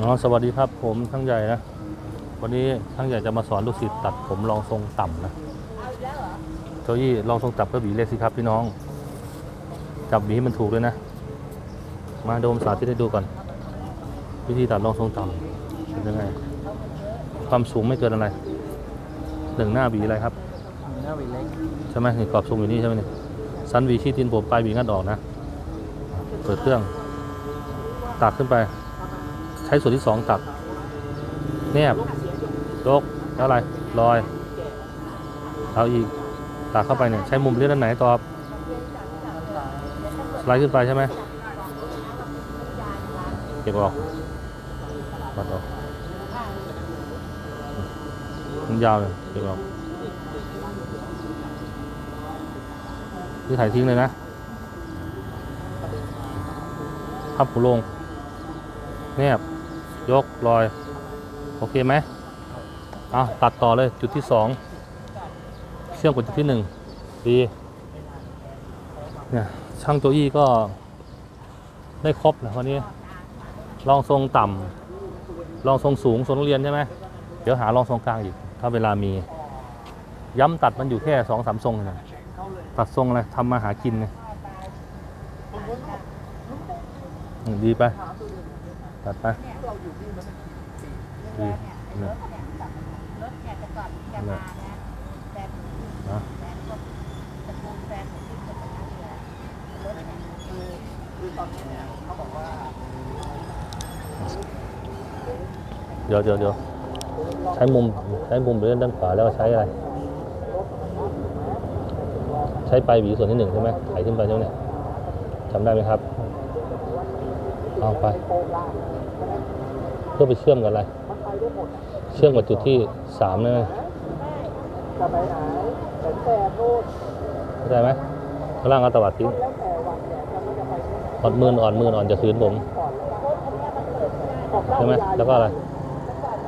อ๋อสวัสดีครับผมช่างใหญ่นะ วันนี้ช่างใหญ่จะมาสอนลูกศิษย์ตัดผมรองทรงต่ำนะโจยี่รองทรงต่ำก็หวีเลยสิครับพี่น้อง จับหวีให้มันถูกเลยนะ มาโดมสาธิตให้ดูก่อน วิธีตัดรองทรงต่ำเป็นยังไง ความสูงไม่เกินอะไรหนึ่งหน้าหวีอะไรครับหน้าวีเล็กใช่ไหมนี่กรอบทรงอยู่นี่ใช่ไหมนี่สันหวีชี้ตีนผมปลายหวีงัดออกนะ เปิดเครื่องตักขึ้นไปใช้ส่วนที่สองตักแนบยกแล้วอะไรลอย เอาอีกตักเข้าไปเนี่ยใช้มุมเลื่อนด้านไหนตอบสไลด์ขึ้นไปใช่ไหมเก็บออกปัดออกมันยาวเลยเก็บออกนี่ถ่ายทิ้งเลยนะพับหูลงแนบ ยกลอย โอเคไหมเอาตัดต่อเลยจุดที่สองเชื่อมกับจุดที่หนึ่งดีเนี่ยช่างโจอี้ก็ได้ครบนะวันนี้ลองทรงต่ำลองทรงสูงทรงนักเรียนใช่ไหมเดี๋ยวหาลองทรงกลางอีก ถ้าเวลามี ย้ำตัดมันอยู่แค่สองสามทรงนะตัดทรงอะไรทำมาหากินไงอืมดีไป ตัดไปดีเนี่ยรถเนี่ยแต่ก่อนจะมานะแต่นะแฟนก็ตระกูลแฟนของที่คนนั้นเลยรถเนี่ยคือคือตอนนี้เนี่ยเขาบอกว่าเดี๋ยวเดี๋ยวเดี๋ยวใช้มุมใช้มุมไปเล่นด้านขวาแล้วก็ใช้อะไร ใช้ปลายหวีส่วนที่หนึ่งใช่ไหมถ่ายขึ้นไปใช่ไหมเนี่ยจำได้ไหมครับ เอาไป เพื่อไปเชื่อมกับอะไร เชื่อมกับจุดที่สามนั่นเข้าใจไหมข้างล่างเอาตวัดทิ้งแล้วแต่วันแดดจะไม่จะไปที่ไหนอ่อนมืออ่อนมืออ่อนจะคืนผมใช่ไหมแล้วก็อะไร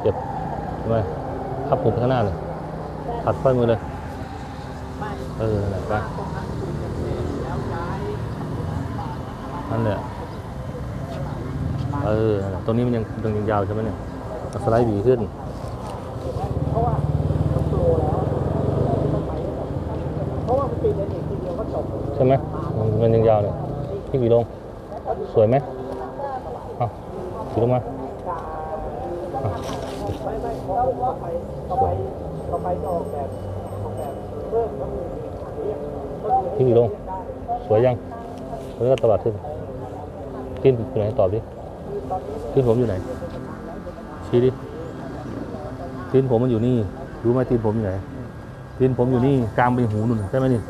เก็บใช่ไหมพับผมข้างหน้าเลยถัดค่อมือเลยเออแหละไปนั่นแหละ เออตรงนี้มันยังยังยังยาวใช่ไหมเนี่ยสไลด์หวีขึ้นเพราะว่าโปรแล้วต้องไปให้หมดเพราะว่ามันปีนเองทีเดียวก็จบใช่ไหมมันมันยังยาวเนี่ยพี่หวีลง สวยไหมเอาหวีลงมาไม่ไม่เพราะว่าไปต่อไปต่อไปจะออกแบบออกแบบเพิ่มก็คืออันนี้ก็คือพี่หวีลง สวยยังแล้วก็ตวัดขึ้นตีนอยู่ไหนตอบดิ ตีนผมอยู่ไหน ชี้ดิตีนผมมันอยู่นี่ รู้ไหมตีนผมอยู่ไหนตีนผมอยู่นี่กลางเป็นหูนุ่นใช่ไหมนี่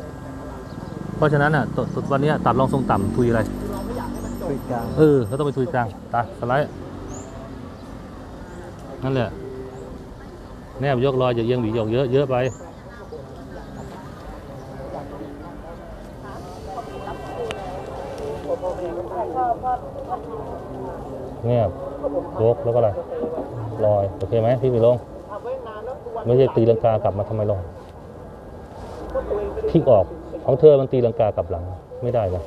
เพราะฉะนั้นอะตตวันเนี้ยตัดรองทรงต่ำทุยอะไรคุยกลางเออเขาต้องไปทุยกลางตาสไลด์นั่นแหละแนบยกรอยอย่าเอียงหวีออกเยอะเยอะไป แนบยกแล้วก็อะไรลอยโอเคไหมพี่มีลง ไม่ใช่ตีลังกากลับมาทำไมลงพลิกออกของเธอมันตีลังกากลับหลัง ไม่ได้นะ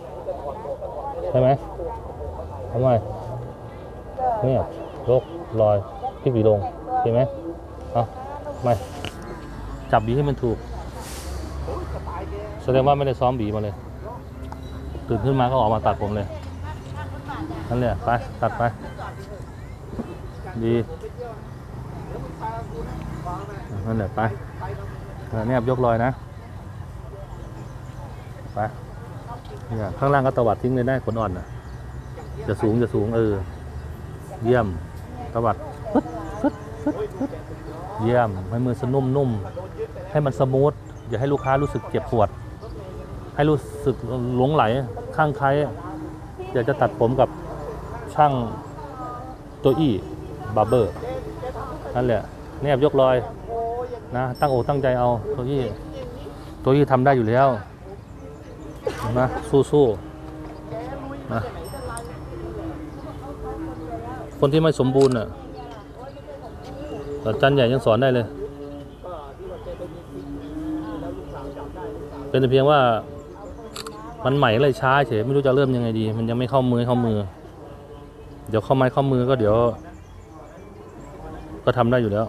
ใช่ไหมทำไมเนี่ยยกลอยพลิกวีลงโอเคไหมเอาไม่จับบีให้มันถูก แสดงว่าไม่ได้ซ้อมบีมาเลย ตื่นขึ้นมาก็ออกมาตัดผมเลยนั่นแหละไปตัดไป ดีนั่นแหละไปเนี่ยยกรอยนะ ไปเนี่ยข้างล่างก็ตวัดทิ้งเลยได้ขนอ่อนนะจะสูงจะสูงเออ เยี่ยมตวัดฟึดฟึดฟึดฟึดเยี่ยม ให้มือสนุ่มนุ่ม ให้มันสมูท อย่าให้ลูกค้ารู้สึกเจ็บปวด ให้รู้สึกหลงไหลข้างใครอยากจะตัดผมกับช่างโจอี้ บาร์เบอร์นั่นแหละแนบยกรอยนะตั้งอกตั้งใจเอาโจอี้โจอี้ทำได้อยู่แล้วนะสู้ๆนะคนที่ไม่สมบูรณ์อะแต่จันใหญ่ยังสอนได้เลย เป็นแต่เพียงว่ามันใหม่เลยช้าเฉยไม่รู้จะเริ่มยังไงดี มันยังไม่เข้ามือเข้ามือ เดี๋ยวเข้าไม้เข้ามือก็เดี๋ยว ก็ทำได้อยู่แล้ว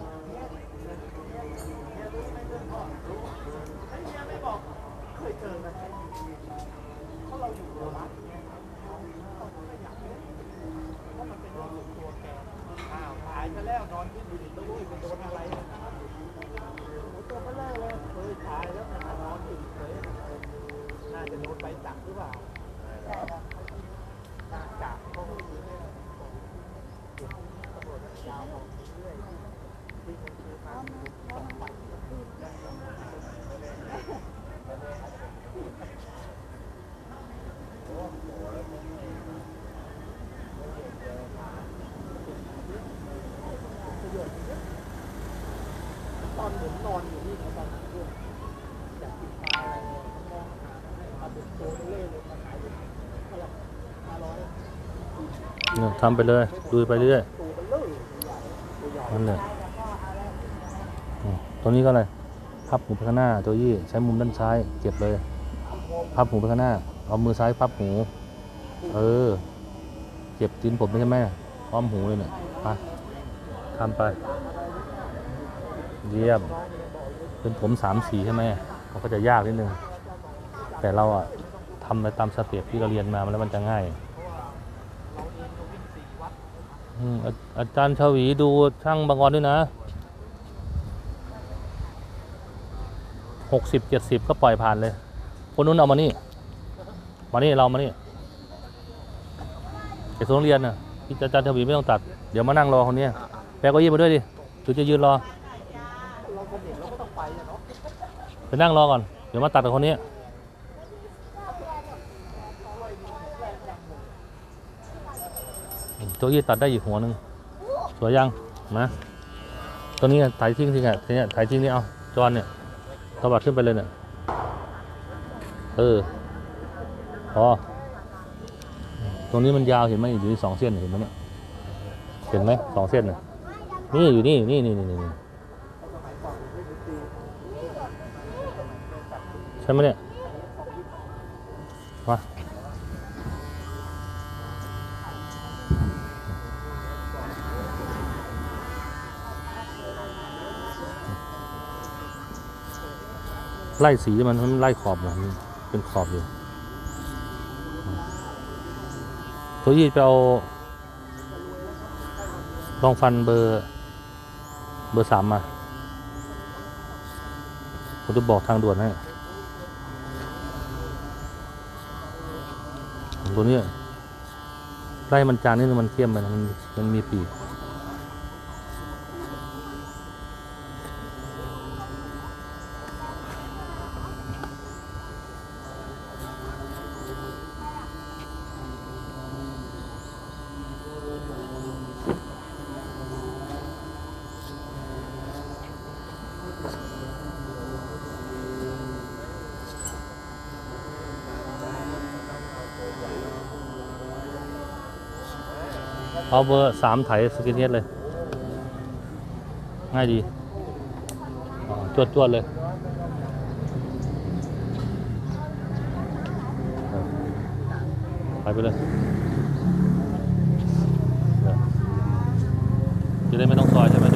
อ้าวตายซะแล้วนอนขึ้นอยู่ดินแล้วด้วยไปโดนอะไรเนี่ยตัวเบลอเลยเฮ้ยตายแล้วมันนอนอยู่เฉยน่าจะโดนใบจับหรือเปล่าน่าจับเขาไม่รู้เนี่ยตำรวจยาวของเรื่อยที่มันคือมาสองวัน ตอนผมนอนอยู่นี่นะตอนนั้นด้วยอยากกินปลาอะไรมองหาปลาดุกตัวเล่เลยมาขายเท่าไหร่ห้าร้อยเนี่ยทำไปเลยดูไปเรื่อยตัวเบลอใหญ่ตัวใหญ่นั่นแหละอืมตรงนี้ก็อะไรพับหูไปข้างหน้าโจยี่ใช้มุมด้านซ้ายเก็บเลย พับหูไปข้างหน้า เอามือซ้ายพับหู เออเก็บตีนผมใช่ไหมอ้อมหูเลยเนี่ยไปทำไป เยี่ยม เป็นผมสามสีใช่ไหมมันก็จะยากนิดนึง แต่เราอะทำไปตามสเต็ปที่เราเรียนมาแล้วมันจะง่ายอือาอาจารย์ชวีดูช่างบางออนด้วยนะหกสิบเจ็ดสิบก็ปล่อยผ่านเลย คนนู้นเอามานี่ มานี่เรามานี่ไอ้โรงเรียนน่ะที่อาจารย์ชวีไม่ต้องตัด เดี๋ยวมานั่งรอคนเนี้ยแปลก็ยี่มาด้วยดิหรือจะยืนรอไปนั่งรอก่อน เดี๋ยวมาตัดกับคนนี้โจยี่ตัดได้อีกหัวหนึ่งสวยยังนะตัวนี้ถ่ายทิ้งทิ้งอะทีเนี้ยถ่ายทิ้งนี่เอาจอนเนี่ยตวัดขึ้นไปเลยเนี่ยเออ พอตรงนี้มันยาวเห็นไหมอยู่ที่สองเส้นเห็นไหมเนี่ย เห็นไหมสองเส้นน่ะนี่อยู่นี่นี่นี่นี่นี่ใช่ไหมเนี่ยมาไล่สีมันมันไล่ขอบนะมันเป็นขอบอยู่ ตัวยี่ไปเอาลองฟันเบอร์เบอร์สามมาผมจะบอกทางด่วนให้ตัวเนี้ยไล่มันจานนี่มันเข้มไปนะมันมันมีปีก เอาเบอร์สามไถสกินเฮดเลย ง่ายดีจวดจวดๆเลยไปไปเลย จะได้ไม่ต้องซอยใช่ไหม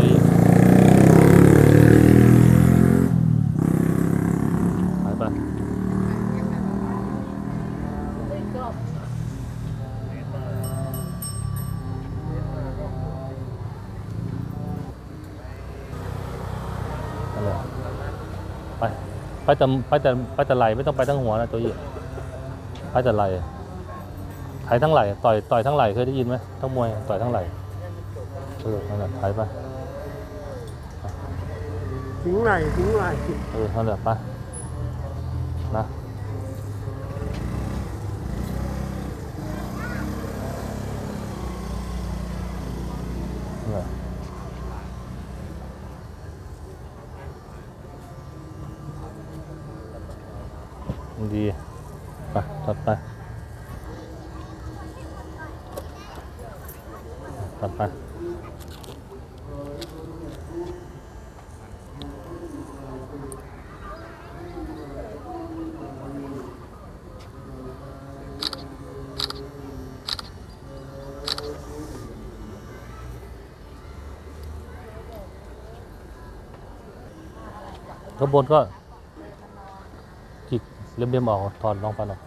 ไปแต่ไปแต่ไปแต่ไหลไม่ต้องไปทั้งหัวนะตัวยี่ไปแต่ไหลถ่ายทั้งไหลต่อยต่อยทั้งไหลเคยได้ยินไหมทั้งมวยต่อยทั้งไหลเออนั่นแหละถ่ายไปถึงไหนถึงไหนเออนั่นแหละไป ดีไปตัดไปตัดไปข้างบนก็ จิกเลี่ยมๆออกถอดรองฟันออก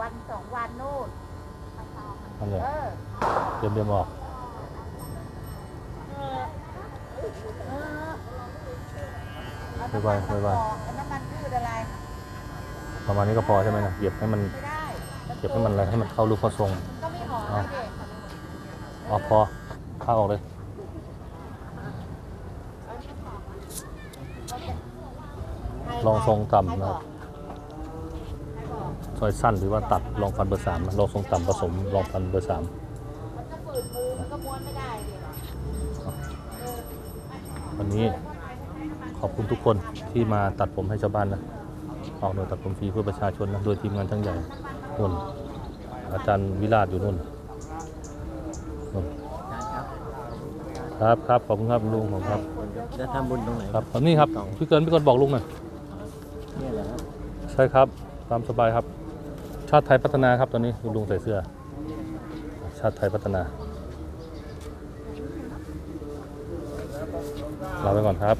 วันสองวันนู่นนั่นเลยเออเลี่ยมๆออกเออเอาบ๊ายบายบ๊ายบายเอาน้ำมันพืชอะไรประมาณนี้ก็พอใช่ไหมนะเหยียบให้มันไม่ได้เหยียบให้มันอะไรให้มันเข้ารูปเข้าทรงก็ไม่หอมเอานะเด็กออกพอข้าออกเลย ลองทรงต่ำนะครับซอยสั้นหรือว่าตัดรองฟันเบอร์สามนะลองทรงต่ำผสมรองฟันเบอร์สามมันก็ฝืนมือมันก็ม้วนไม่ได้ดิวันนี้ขอบคุณทุกคนที่มาตัดผมให้ชาวบ้านนะออกหน่วยตัดผมฟรีเพื่อประชาชนนะโดยทีมงานช่างใหญ่นุ่นอาจารย์วิราชอยู่นู่นนู่นครับครับขอบคุณครับลุงผมครับจะทำบุญตรงไหนครับนี่ครับพี่เกินพี่เกินบอกลุงหน่อย เนี่ยเหละครับใช่ครับ ตามสบายครับ ชาติไทยพัฒนาครับตอนนี้คุณลุงใส่เสื้อ ชาติไทยพัฒนาลาไปก่อนครับ